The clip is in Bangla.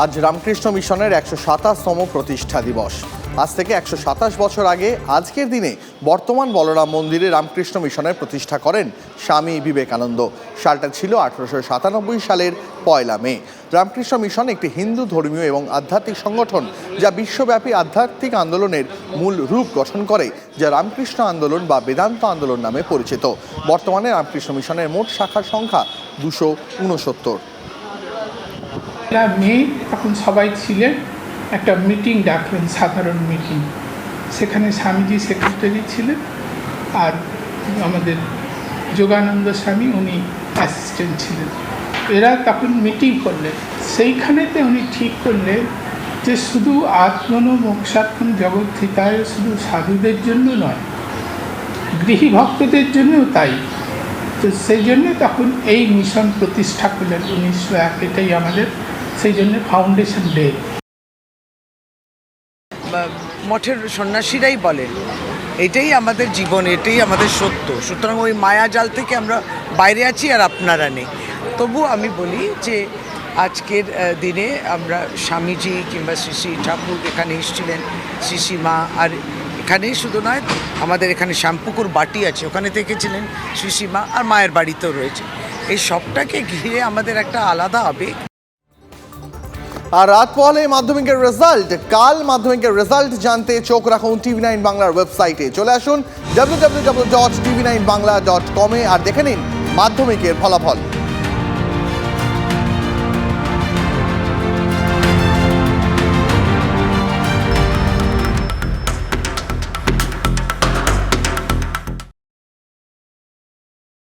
আজ রামকৃষ্ণ মিশনের একশো সাতাশতম প্রতিষ্ঠা দিবস। আজ থেকে একশো সাতাশ বছর আগে আজকের দিনে বর্তমান বলরাম মন্দিরে রামকৃষ্ণ মিশনের প্রতিষ্ঠা করেন স্বামী বিবেকানন্দ। সালটা ছিল আঠারোশো সাতানব্বই সালের পয়লা মে। রামকৃষ্ণ মিশন একটি হিন্দু ধর্মীয় এবং আধ্যাত্মিক সংগঠন যা বিশ্বব্যাপী আধ্যাত্মিক আন্দোলনের মূল রূপ গঠন করে, যা রামকৃষ্ণ আন্দোলন বা বেদান্ত আন্দোলন নামে পরিচিত। বর্তমানে রামকৃষ্ণ মিশনের মোট শাখার সংখ্যা দুশো উনসত্তর। মেয়ে তখন সবাই ছিলেন। একটা মিটিং ডাকলেন, সাধারণ মিটিং সেখানে স্বামীজি সেক্রেটারি ছিলেন আর আমাদের যোগানন্দ স্বামী উনি অ্যাসিস্ট্যান্ট ছিলেন। এরা তখন মিটিং করলেন। সেইখানেতে উনি ঠিক করলেন যে শুধু আত্মন মোক্ষাত্মন জগৎ হিতায় শুধু সাধুদের জন্য নয় গৃহী ভক্তদের জন্যও তাই। তো সেই জন্য তখন এই মিশন প্রতিষ্ঠা করলেন। উনিশশো এক, এটাই আমাদের সেই জন্য ফাউন্ডেশন ডে মঠের সন্ন্যাসীরাই বলেন, এটাই আমাদের জীবন, এটাই আমাদের সত্য। সুতরাং ওই মায়াজাল থেকে আমরা বাইরে আছি আর আপনারা নেই। তবু আমি বলি যে আজকের দিনে আমরা স্বামীজি কিংবা শ্রী ঠাকুর এখানে এসেছিলেন, শ্রী মা, আর এখানেই শুধু নয়, আমাদের এখানে শ্যামপুকুর বাটি আছে, ওখানে থেকেছিলেন শ্রী মা, আর মায়ের বাড়িতেও রয়েছে। এই সবটাকে ঘিরে আমাদের একটা আলাদা আবেগ। আর রাত পহলে মাধ্যমিকের রেজাল্ট কাল মাধ্যমিকের রেজাল্ট জানতে চোখ রাখুন টিভি নাইন বাংলার ওয়েবসাইটে চলে আসুন W W W dot TV nine Bangla dot কমে আর দেখে নিন মাধ্যমিকের ফলাফল।